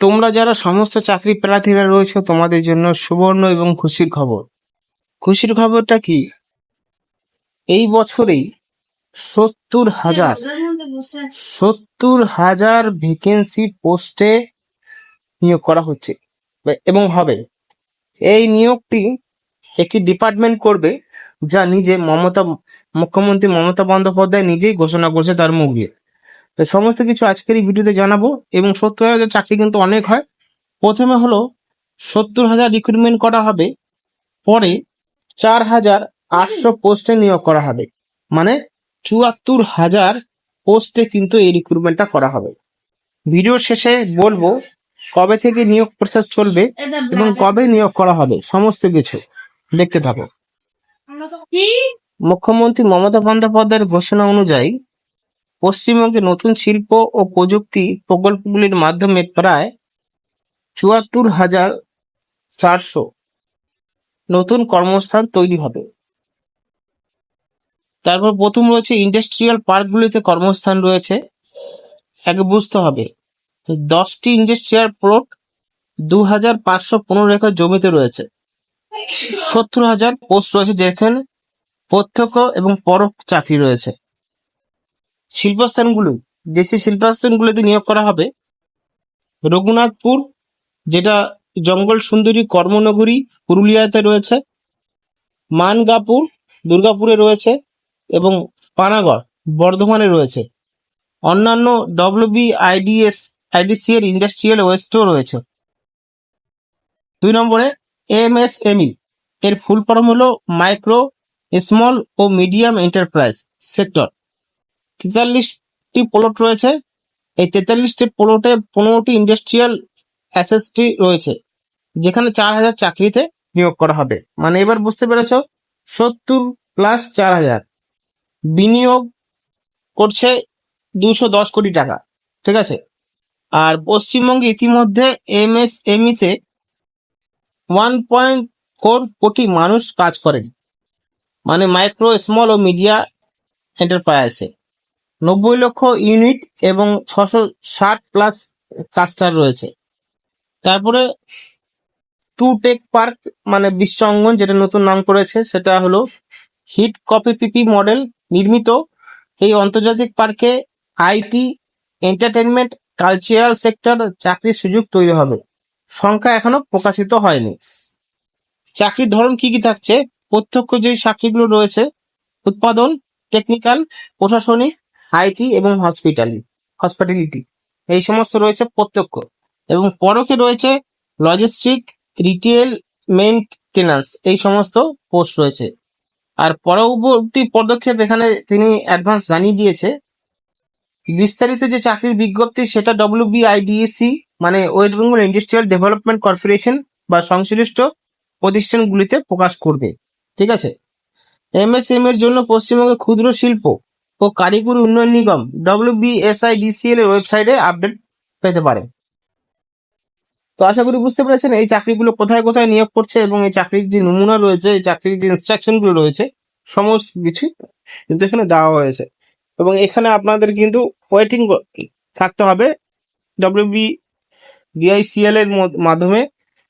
তোমরা যারা সমস্ত চাকরি প্রার্থীরা রয়েছে, তোমাদের জন্য সুবর্ণ এবং খুশির খবর। খুশির খবরটা কি? এই বছরেই সত্তর হাজার সত্তর হাজার ভ্যাকেন্সি পোস্টে নিয়োগ করা হচ্ছে। এবং হবে, এই নিয়োগটি একটি ডিপার্টমেন্ট করবে, যা নিজে মমতা, মুখ্যমন্ত্রী মমতা বন্দ্যোপাধ্যায় নিজেই ঘোষণা করছে তার মুখ দিয়ে। তো সমস্ত কিছু আজকের এই ভিডিওতে জানাব এবং সত্তর হাজার চাকরি কিন্তু অনেক হয়। প্রথমে হলো সত্তর হাজার রিক্রুটমেন্ট করা হবে পরে চার হাজার আটশো পোস্টে নিয়োগ করা হবে। মানে চুয়াত্তর হাজার পোস্টে কিন্তু এই রিক্রুটমেন্টটা করা হবে। ভিডিও শেষে বলব কবে থেকে নিয়োগ প্রসেস চলবে এবং কবে নিয়োগ করা হবে সমস্ত কিছু দেখতে থাকো। মুখ্যমন্ত্রী মমতা বন্দ্যোপাধ্যায়ের ঘোষণা অনুযায়ী পশ্চিমবঙ্গে নতুন শিল্প ও প্রযুক্তি প্রকল্পগুলির মাধ্যমে প্রায় চুয়াত্তর হাজার চারশো নতুন কর্মস্থান তৈরি হবে। তারপর প্রথম রয়েছে ইন্ডাস্ট্রিয়াল পার্কগুলিতে কর্মস্থান রয়েছে। আগে বুঝতে হবে, দশটি ইন্ডাস্ট্রিয়াল প্লট দু হাজার পাঁচশো পনেরো একর জমিতে রয়েছে। সত্তর হাজার পোস্ট রয়েছে যেখানে প্রত্যক্ষ এবং পরোক্ষ চাকরি রয়েছে। শিল্পস্থানগুলো, যে যে শিল্পস্থানগুলোতে নিয়োগ করা হবে, রঘুনাথপুর, যেটা জঙ্গল সুন্দরী কর্মনগরী পুরুলিয়াতে রয়েছে, মানগাপুর, দুর্গাপুরে রয়েছে, এবং পানাগড়, বর্ধমানে রয়েছে। অন্যান্য ডব্লিউবি আইডিএস আইডিসি এর ইন্ডাস্ট্রিয়াল ওয়েস্টও রয়েছে। দুই নম্বরে এমএসএমই এর ফুল ফর্ম হলো মাইক্রো, স্মল ও মিডিয়াম এন্টারপ্রাইজ সেক্টর। তেতাল্লিশটি প্লট রয়েছে। এই তেতাল্লিশটি প্লটে পনেরোটি ইন্ডাস্ট্রিয়াল অ্যাসেসটি রয়েছে, যেখানে চার হাজার চাকরিতে নিয়োগ করা হবে। মানে এবার বুঝতে পেরেছ, সত্তর প্লাস চার হাজার। বিনিয়োগ করছে দুশো দশ কোটি টাকা, ঠিক আছে? আর পশ্চিমবঙ্গে ইতিমধ্যে এমএসএমইতে ওয়ান পয়েন্ট ফোর কোটি মানুষ কাজ করেন। মানে মাইক্রো স্মল ও মিডিয়া এন্টারপ্রাইজে নব্বই লক্ষ ইউনিট এবং ছশো ষাট প্লাস কাস্টার রয়েছে। তারপরে টু টেক পার্ক মানে বিশ্ব অঙ্গন যেটা নতুন নাম করেছে, সেটা হলো হিট কপি পিপি মডেল নির্মিত। এই আন্তর্জাতিক পার্কে আইটি এন্টারটেনমেন্ট কালচারাল সেক্টর চাকরির সুযোগ তৈরি হবে। সংখ্যা এখনও প্রকাশিত হয়নি। চাকরির ধরন কি কি থাকছে? প্রত্যক্ষ যে চাকরিগুলো রয়েছে। উৎপাদন, টেকনিক্যাল, প্রশাসনিক আইটি এবং হসপিটালি, হসপিটালিটি। এই সমস্ত রয়েছে প্রত্যক্ষ। এবং পরোক্ষে রয়েছে লজিস্টিক রিটেল মেনটেন্যান্স এই সমস্ত পোস্ট রয়েছে। আর পরবর্তী পদক্ষেপ এখানে তিনি অ্যাডভান্স জানিয়ে দিয়েছে। বিস্তারিত যে চাকরির বিজ্ঞপ্তি, সেটা ডব্লিউবিআইডিএসি মানে West Bengal Industrial Development Corporation বা সংশ্লিষ্ট প্রতিষ্ঠানগুলিতে প্রকাশ করবে। ঠিক আছে? এমএসএম এর জন্য পশ্চিমবঙ্গের ক্ষুদ্র শিল্প ও কারিগরি উন্নয়ন নিগম ডব্লিউবিএসআইডিসিএল এর ওয়েবসাইটে আপডেট পেতে পারে। তো আশা করি বুঝতে পেরেছেন এই চাকরিগুলো কোথায় কোথায় নিয়োগ করছে এবং এই চাকরির যে নমুনা রয়েছে, এই চাকরির যে ইনস্ট্রাকশনগুলো রয়েছে, সমস্ত কিছু কিন্তু এখানে দেওয়া হয়েছে। এবং এখানে আপনাদের কিন্তু ওয়েটিং থাকতে হবে ডব্লিউবি ডিআইসিএল এর মাধ্যমে।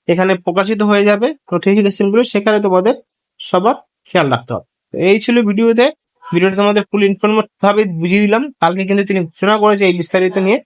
এখানে প্রকাশিত হয়ে যাবে নোটিফিকেশনগুলো, সেখানে তোমাদের সবার খেয়াল রাখতে হবে। এই ছিল ভিডিওতে। ভিডিওটা তোমাদের ফুল ইনফরমেটিভ ভাবে বুঝিয়ে দিলাম। কালকে কিন্তু তিনি ঘোষণা করেছে এই বিস্তারিত নিয়ে।